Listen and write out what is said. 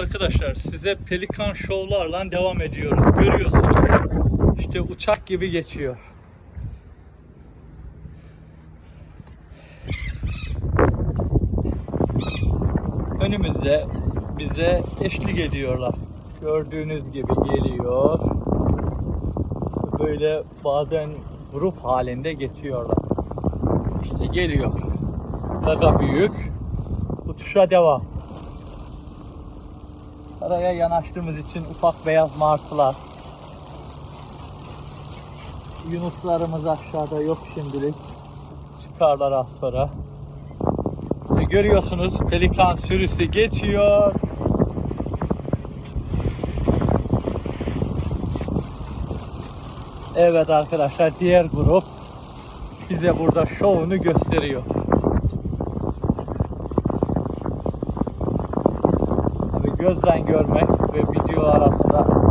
Arkadaşlar size pelikan şovlarla devam ediyoruz. Görüyorsunuz. İşte uçak gibi geçiyor. Önümüzde bize eşlik ediyorlar. Gördüğünüz gibi geliyor. Böyle bazen grup halinde geçiyorlar. İşte geliyor. Gaga büyük. Uçuşa devam. Araya yanaştığımız için ufak beyaz martılar. Yunuslarımız aşağıda yok şimdilik. Çıkarlar az sonra. Ve görüyorsunuz pelikan sürüsü geçiyor. Evet arkadaşlar diğer grup bize burada şovunu gösteriyor. gözden görmek ve video arasında